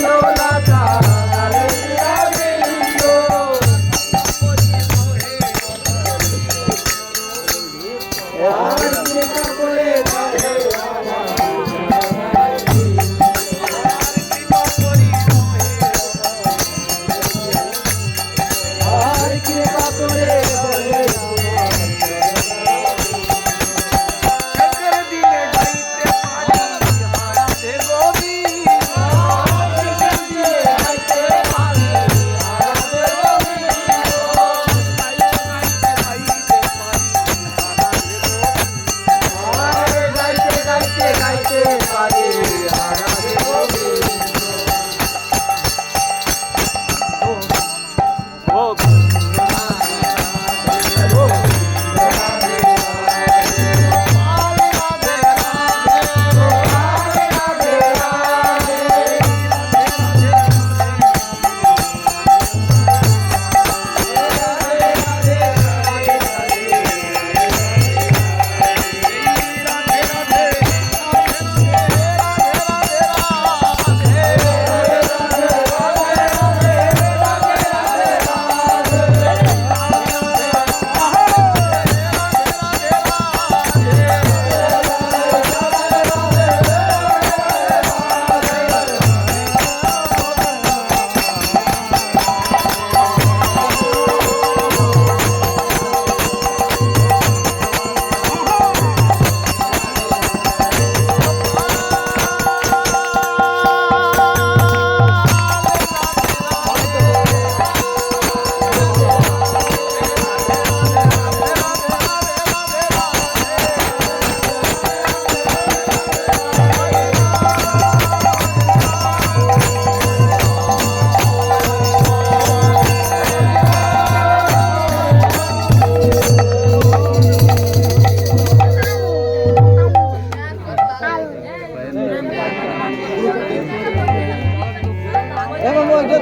ছিল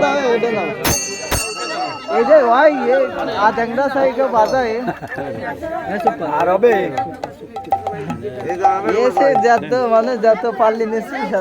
দাও এটা দাও। এই যে ভাই আ ট্যাংরা সাইকে বাজা এ আর হবে? এসে যত মানে যত পারলি নিশ্চিত